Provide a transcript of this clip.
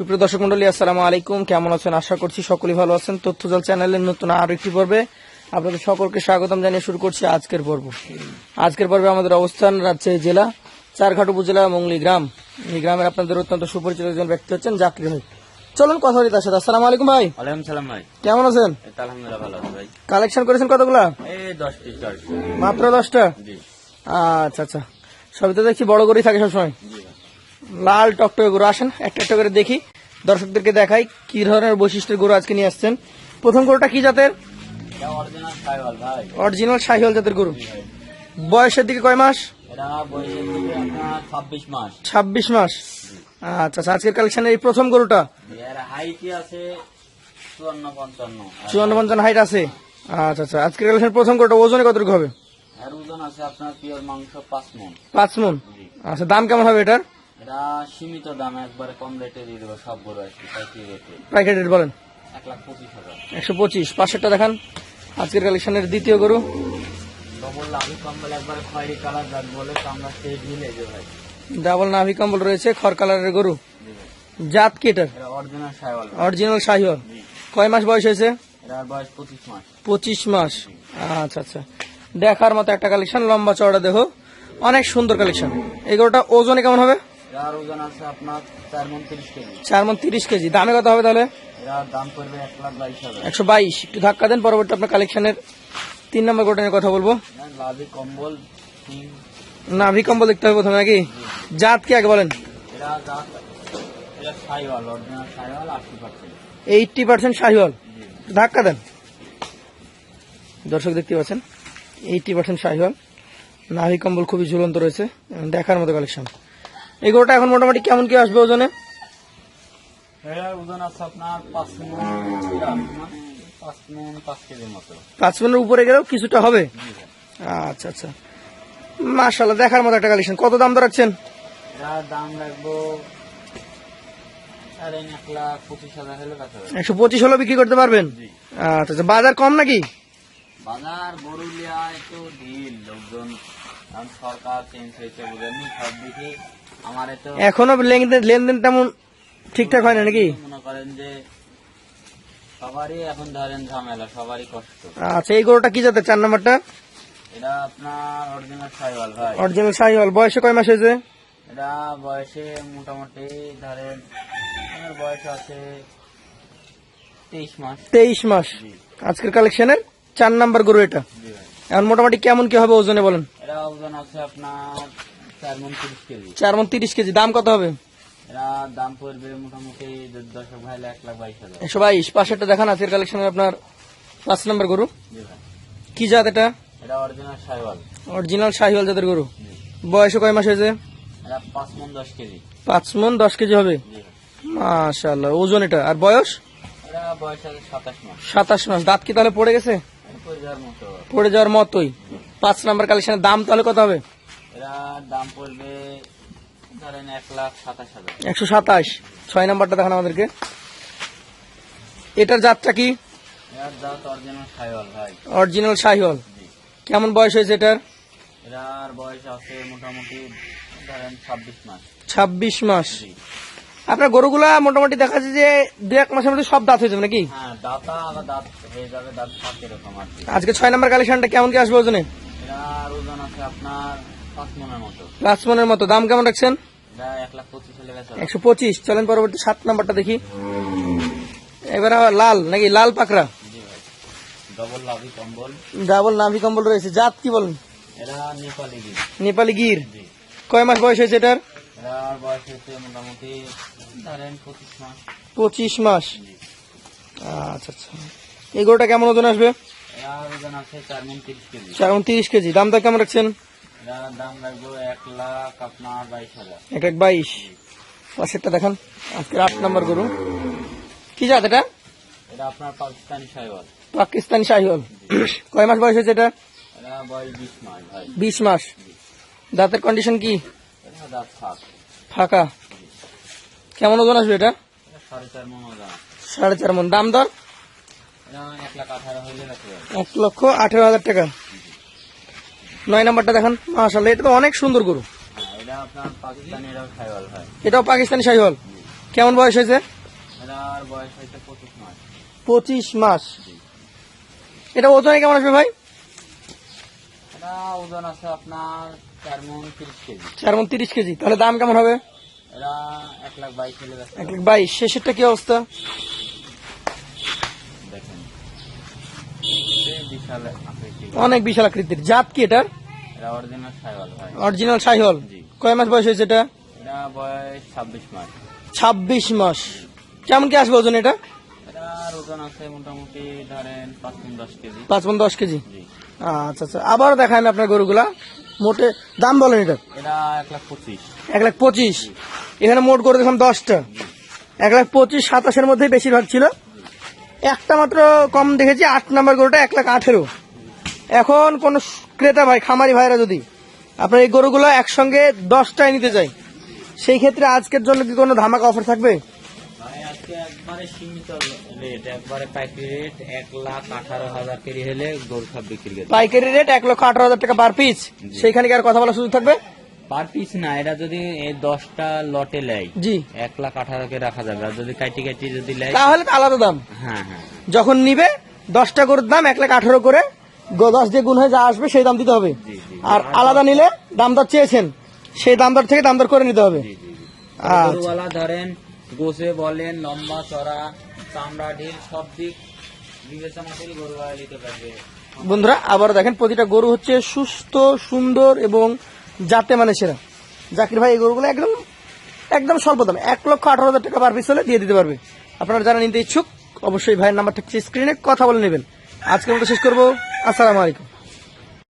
সুপ্রিয় দর্শক মন্ডলী আসসালামু আলাইকুম। কেমন আছেন? আশা করছি সকলেই ভালো আছেন। তথ্যজল চ্যানেলের নতুন আরও একটি পর্বে আপনাদের সকলকে স্বাগতম জানিয়ে শুরু করছি আজকের পর্ব। আজকের পর্বে আমাদের অবস্থান রাজশাহী জেলা চারঘাট উপজেলা মঙ্গলি গ্রাম। এই গ্রামের আপনাদের অত্যন্ত সুপরিচিত একজন ব্যক্তি হচ্ছেন জাকির ভাই চলুন কথা বলি তার সাথে। আসসালামু আলাইকুম ভাই। ওয়ালাইকুম সালাম ভাই। কেমন আছেন? আলহামদুলিল্লাহ ভালো আছি ভাই। কালেকশন করেছেন কতগুলা? এই দশ পিস দশ মাত্র দশটা? জি। আচ্ছা আচ্ছা। সবই তো দেখি বড় করেই থাকে সবসময়। জি ভাই লাল টকটকে গরু আসেন। একটা একটা করে দেখি। দর্শকদেরকে দেখাই কি ধরনের বৈশিষ্ট্যের গরু আজকে নিয়ে আসছেন। প্রথম গরুটা কি জাতের? অরিজিনাল শাহিওয়াল জাতের গরু বয়সের দিকে কয় মাস? ছাব্বিশ মাস। আচ্ছা আচ্ছা আজকের কালেকশনের এই প্রথম গরুটা? চুয়ান্ন পঞ্চান্ন। হাইট আছে। আচ্ছা আচ্ছা আজকের কালেকশনের প্রথম গরুটা ওজনে কতটুকু হবে? পাঁচ মন। আচ্ছা দাম কেমন হবে এটার? এটা সীমিত দাম একবারে কম রেটে দিয়ে দেবো সব গরু আছে পাইকারি রেটে প্যাকেট রেট বলেন? এক লাখ পঁচিশ হাজার। একশো পঁচিশ পাঁচশোটা দেখান। আজকের কালেকশনের দ্বিতীয় গরু। ডবল লাভি কম্বল একবারে খয়েরি কালার যাক বলে আমরা সেই ঢিলে যে ভাই। ডাবল নাভি কম্বল রয়েছে খড় কালারের গরু। জাত কি এটার? অরিজিনাল শাহিওয়াল। কয় মাস বয়স হয়েছে? এটার বয়স পঁচিশ মাস। পঁচিশ মাস। আচ্ছা আচ্ছা। দেখার মতো একটা কালেকশন লম্বা চওড়া দেহ। অনেক সুন্দর কালেকশন এগুলোটা ওজনে কেমন হবে? এটার ওজন আছে আপনার চার মন তিরিশ কেজি। চার মন তিরিশ কেজি। দামে কত হবে তাহলে? এটার দাম পড়বে এক লাখ বাইশ হাজার। একশো বাইশ। একটু ধাক্কা দেন পরবর্তী আপনার কালেকশনের তিন নম্বর গোটা কথা বলব। লাভি কম্বল নাভি কম্বল দেখতে হবে প্রথমে নাকি? জাত কি আগে বলেন? এরা যা এটা সাইওয়াল অরিজিনাল সাইওয়াল আশি পার্সেন্ট। এইটটি পার্সেন্ট শাহিওয়াল ধাক্কা দেন। দর্শক দেখতে পাচ্ছেন এইটটি পার্সেন্ট শাহিওয়াল নাভি কম্বল খুবই ঝুলন্ত রয়েছে দেখার মতো কালেকশন। এই গরুটা এখন মোটামুটি কেমন কি আসবে ওজনে? আপনার পাঁচ মন মন মিনিটের উপরে গেলেও কিছুটা হবে? আচ্ছা আচ্ছা। মাশাল্লাহ দেখার মতো একটা কালেকশন কত দাম রাখছেন রাখব পঁচিশ হলে একশো পঁচিশ হলেও বিক্রি করতে পারবেন? আচ্ছা আচ্ছা। বাজার কম নাকি? বাজার বরুলিয়া একটু ঢিল লোকজন সরকার চেঞ্জ হয়েছে বুঝেননি সব দিকে আমার তো এখনও লেনদেন লেনদেন তেমন ঠিকঠাক হয় না নাকি? মনে করেন যে সবারই এখন ধরেন ঝামেলা সবারই কষ্ট। আচ্ছা এই গরুটা কি চার নাম্বারটা? এটা আপনার অরিজিনাল সাইওয়াল ভাই। অরিজিনাল শাহিওয়াল বয়সে কয় মাস হয়েছে? এটা বয়সে মোটামুটি ধরেন আমার বয়স আছে তেইশ মাস। তেইশ মাস। আজকের কালেকশনের চার নাম্বার গরু এটা। এখন মোটামুটি কেমন কি হবে ওজনে বলেন? এটা ওজন আছে আপনার চার মন তিরিশ কেজি। দাম কত হবে? এরা দাম পড়বে মোটামুটি দশক ভাইলে এক লাখ বাইশ হাজার। একশো বাইশ পাশেরটা দেখান আজকের কালেকশনের আপনার পাঁচ নাম্বার গরু। কি জাত এটা? এটা অরিজিনাল সাইওয়াল অরিজিনাল শাহিওয়াল জাতের গরু। বয়সে কয় মাস হয়েছে? পাঁচ মন দশ কেজি। পাঁচ মন দশ কেজি হবে। মাশাল্লাহ ওজন এটা। আর বয়স? সাতাশ মাস। দাঁত কি তাহলে পড়ে গেছে? পড়ে যাওয়ার মতোই। পাঁচ নাম্বার কালেকশনের দাম তাহলে কত হবে? এরা দাম পড়বে ধরেন এক লাখ সাতাশ হাজার। একশো সাতাশ। ছয় নাম্বারটা দেখান আমাদেরকে। এটার জাতটা কি? এর জাত অরিজিনাল সাইওয়াল ভাই। অরিজিনাল শাহিওয়াল। কেমন বয়স হয়েছে এটার? এরার বয়স আছে মোটামুটি ধরেন ছাব্বিশ মাস। ছাব্বিশ মাস। আপনার গরুগুলা মোটামুটি দেখা যাচ্ছে যে দু এক মাসের মধ্যে সব দাঁত হয়ে যাবে নাকি? হ্যাঁ দাঁতা আবার দাঁত হয়ে যাবে দাঁত থাকে এরকম আর কি। আজকে ছয় নাম্বার কালেকশনটা কেমন কি আসবে ওজনে? এরার ওজন আছে আপনার পাঁচ মনের মতো। দাম কেমন রাখছেন? একশো পঁচিশ। চলেন পরবর্তী সাত নাম্বারটা দেখি। এবার আবার লাল নাকি লাল পাকড়া? ডবল নাভি কম্বল। রয়েছে। জাত কি বলেন? নেপালি গির। কয় মাস বয়স হয়েছে এটার? পঁচিশ মাস। আচ্ছা আচ্ছা। এই গরুটা কেমন ওজন আসবে? চার তিরিশ কেজি। দামটা কেমন রাখছেন? দাম লাগবে এক লাখ আপনার বাইশ হাজার। এক এক বাইশ। পাশেরটা দেখান আজকের আট নম্বর গরু। কি জাত এটা? এটা আপনার পাকিস্তানি কয় মাস বয়স হয়েছে এটা? বিশ মাস দাঁতের কন্ডিশন কি? ফাঁকা। কেমন ওজন আসবে এটা? সাড়ে চার মন দাম দর? এক লক্ষ আঠেরো হাজার টাকা। নয় নাম্বারটা দেখান মাসাল্লাহ এটা তো অনেক সুন্দর গরু। এটাও পাকিস্তানি শাহিওয়াল কেমন বয়স হয়েছে? পঁচিশ মাস। এটা ওজনে কেমন আসবে ভাই? ওজন আছে আপনার চার মন তিরিশ কেজি। চার তিরিশ কেজি। তাহলে দাম কেমন হবে? এরা এক লাখ বাইশ এক লাখ বাইশ। শেষেরটা কি অবস্থা দেখেন সে বিশাল অনেক বিশাল আকৃতির। জাত কি এটার? এটা অরিজিনাল সাইহল কয় মাস বয়স হয়েছে এটা? বয়স ছাব্বিশ মাস। ছাব্বিশ মাস। কেমন কি আসবে ওজন এটা? পাঁচ দশ কেজি। আচ্ছা আচ্ছা। আবার দেখান আপনার গরুগুলা। মোটে দাম বলেন এটা। এক লাখ পঁচিশ। এখানে মোট গরু দেখলাম দশটা। এক লাখ পঁচিশ সাতাশের মধ্যে বেশিরভাগ ছিল। একটা মাত্র কম দেখেছি আট নাম্বার গরুটা এক লাখ আঠেরো। এখন কোন ক্রেতা ভাই খামারি ভাইরা যদি আপনার এই গরুগুলো একসঙ্গে দশটায় নিতে চাই সেই ক্ষেত্রে আজকের জন্য কি কোনো ধামাকা অফার থাকবে? একবারে সীমিত রেট একবারে পাইকারি রেট এক লাখ আঠারো হাজার কেজি হলে গরু বিক্রি পাইকারি রেট এক লক্ষ আঠারো হাজার টাকা পার পিস সেইখানে কি আর কথা বলার সুযোগ থাকবে? পার পিস না এটা যদি দশটা লটে লেয় জি। এক লাখ আঠারোকে রাখা যাবে। আর যদি কাটি কাটি যদি লেয় তাহলে আলাদা দাম। হ্যাঁ হ্যাঁ। যখন নিবে দশটা গরুর দাম এক লাখ আঠারো করে দশ দিয়ে গুণ হয়ে যা আসবে সেই দাম দিতে হবে। আর আলাদা নিলে দাম দর চেয়েছেন সেই দাম দর থেকে দাম দর করে নিতে হবে। আচ্ছা। গরুওয়ালা ধরেন গোসে বলেন লম্বা চড়া চামড়া ঢিল সব দিক বিবেচনা করে গরুওয়ালা নিতে পারবে। বন্ধুরা আবার দেখেন প্রতিটা গরু হচ্ছে সুস্থ সুন্দর এবং জাতে মানে সেরা। জাকির ভাই এই গরুগুলো একদম একদম স্বল্প দাম। এক লক্ষ আঠারো হাজার টাকা পার পিস হলে দিয়ে দিতে পারবে। আপনারা যারা নিতে ইচ্ছুক, অবশ্যই ভাইয়ের নাম্বার থাকছে স্ক্রিনে কথা বলে নেবেন। আজকের মতো শেষ করব। আসসালামু আলাইকুম।